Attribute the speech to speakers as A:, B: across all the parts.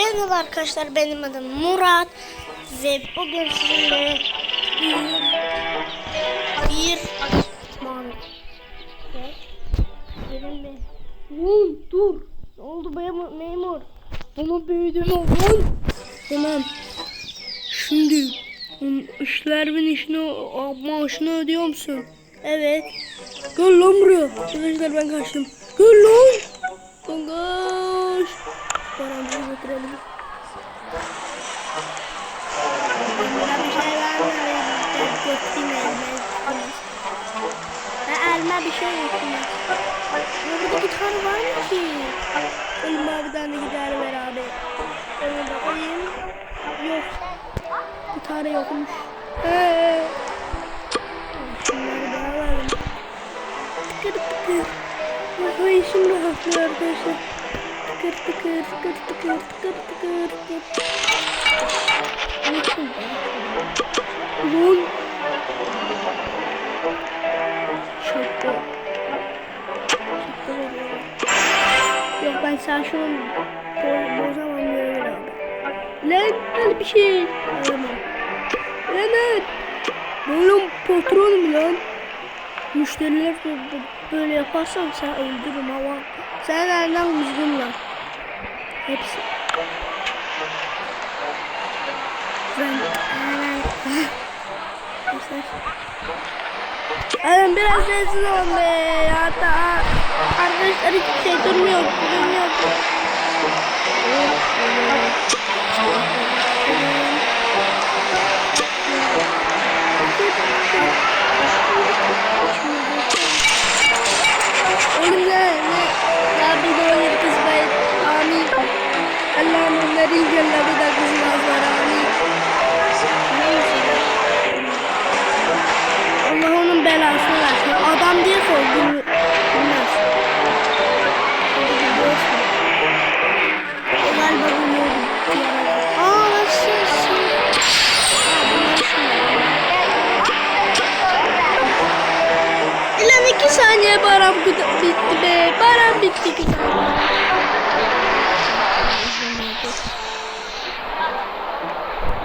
A: Merhaba arkadaşlar benim adım Murat ve bugün sizinle bir de Lan dur. Ne oldu memur, memur? Ama büyüdüm oğlum. Tamam. Şimdi hmm, işlerimin işini maaşını ödüyor musun? Evet. Gel lan buraya. Arkadaşlar ben kaçtım. Gel lan. Kaç paramızı götürelim. Bana bir şey verme götüreyim elime ben elime bir şey götürmez ya burada bir tane var mı ki? Oğlum abiden de gider beraber. Ona bakayım Yok. Bir tane yokmuş. Eee Şunları daha verelim Tıkır tıkır Ay işim rahatlıyor arkadaşlar Tıkır tıkır tıkır tıkır tıkır tıkır tıkır Lan Şaka Şaka Yok ben sen şunu bo bozamam diyorum abi. Lan öyle bir şey. Alamam. Lan Oğlum patronum lan. Müşteriler böyle yaparsan sen öldürürüm ama sen elden uzun lan. Hepsi. Ben. Hemen biraz sessiz olun be. Hatta arkadaşlar hiçbir şey durmuyor. Durmuyor. Oğlum İncelle bir de kızmazlar. Amin. Allah onun belasını versin. Adam diye sorduğunu bilmez. Galiba bilmiyorum. Aa nasıl şey? İlan iki saniye param bitti be. Param bitti iki saniye.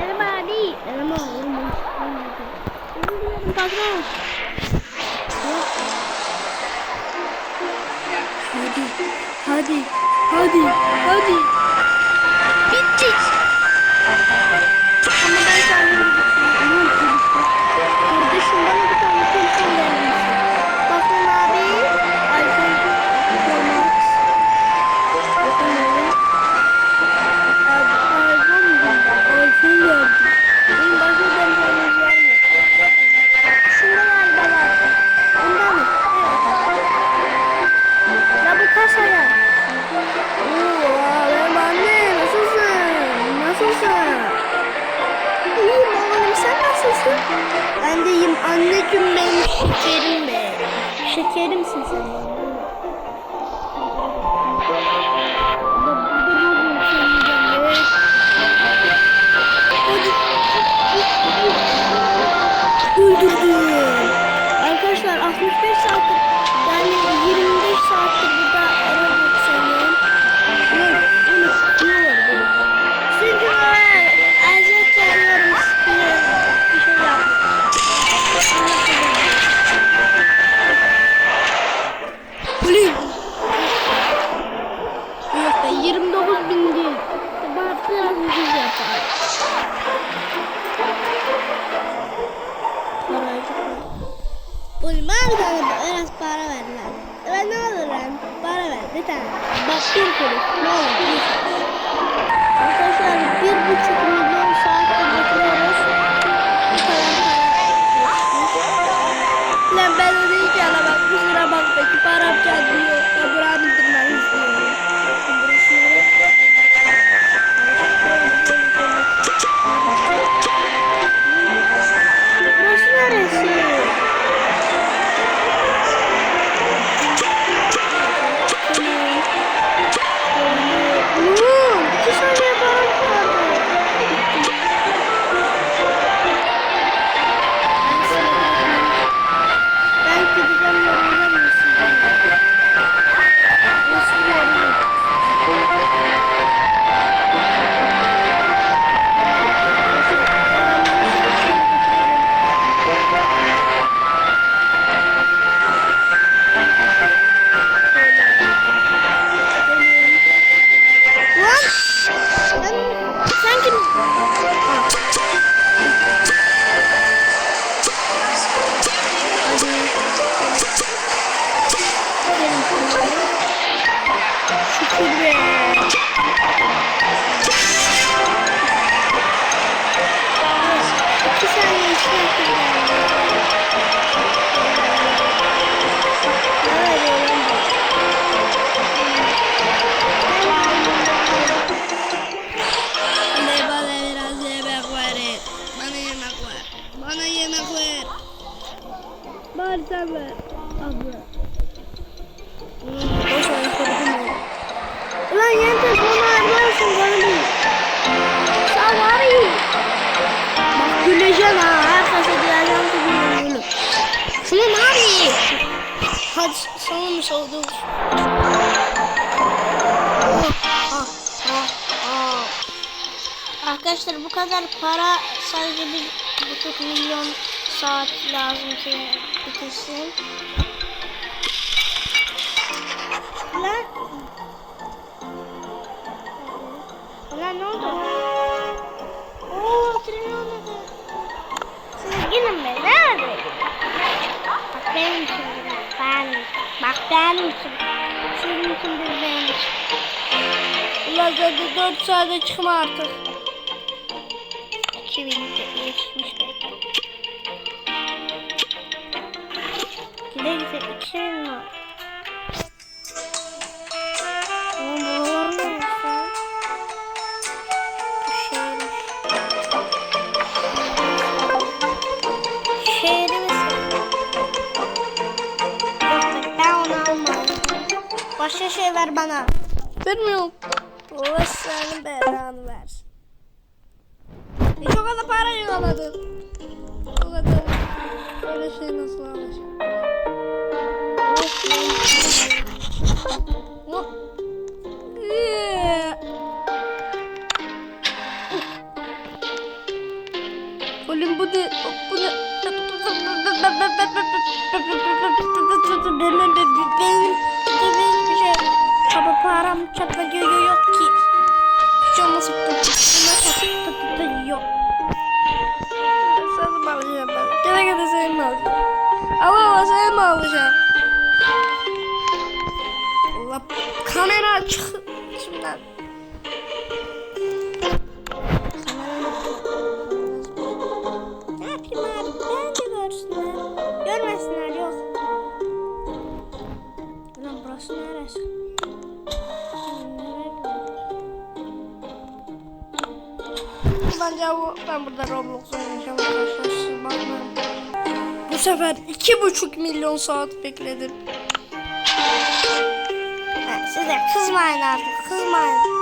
A: Benim abi. Benim abi. Benim patron. Hadi, hadi, hadi, hadi. Bitti. Ben de iyiyim anneciğim benim şekerim be. Şekerimsin sen benim. biraz para ver lan. Ben ne olur lan? Para ver bir tane. Bak bir kuruş. Ne olur. Arkadaşlar bir buçuk Bana yemek ver. Bana yemek ver. Bana yemek ver. Bana yemek ver. Ah, ah. Arkadaşlar bu kadar para sadece bir buçuk milyon saat lazım ki bitirsin. Ben. Bak için bir benim için. Ulan zaten 4 saate çıkma artık. 2000 yetişmiş be. Gide gide 2000 var. Başka şey ver bana. Vermiyorum. Senin belanı versin. Hiç o kadar para yığaladın. O kadar. Böyle şey nasıl alacağım? Oh. Oğlum bu ne? Bu ne? Çaba param çaba yok ki. Hiç olmazsa yok. Sen mi alacağım ben? Gene gene senin alacağım? Allah Allah senin alacağım? Allah kamera aç. Şimdiden. Bu, ben burada Roblox oynayacağım arkadaşlar. Bu sefer iki buçuk milyon saat bekledim. Ha, siz de kızmayın artık. Kızmayın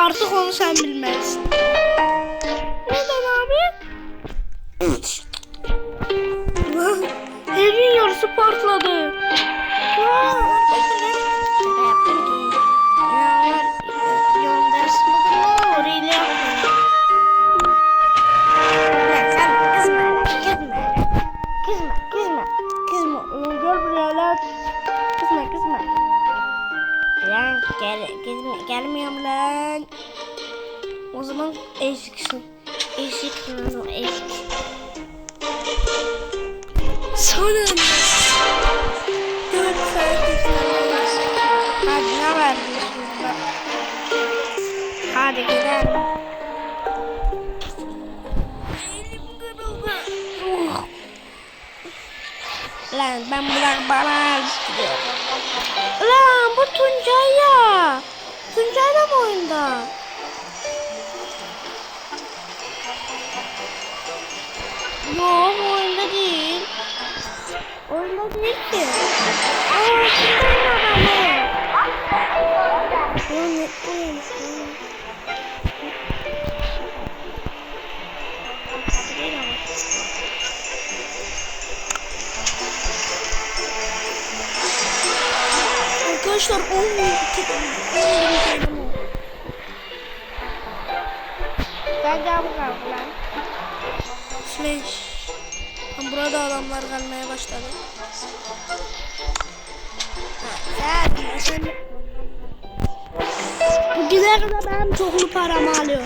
A: Artık onu sen bilmezsin. Neden abi? Evin yarısı partladı. Hadi gidelim. Lan ben bırak bana. Lan bu Tuncay ya. Tuncay da mı oyunda? Yok oyunda değil. Oyunda değil ki. Aa Tuncay'ın adamı. Lan Arkadaşlar 10 bin Ben de bu kaldı lan. Tam burada adamlar gelmeye başladı. Ha, sen, sen... Bu güzel kadar benim çoklu paramı alıyor.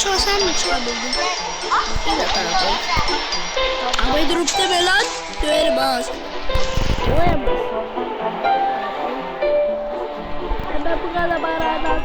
A: Çıkar sen mi çıkabildin?
B: Evet abi.
A: Abi durup deme lan. Döverim ha. Döverim. Ben bu kadar baradan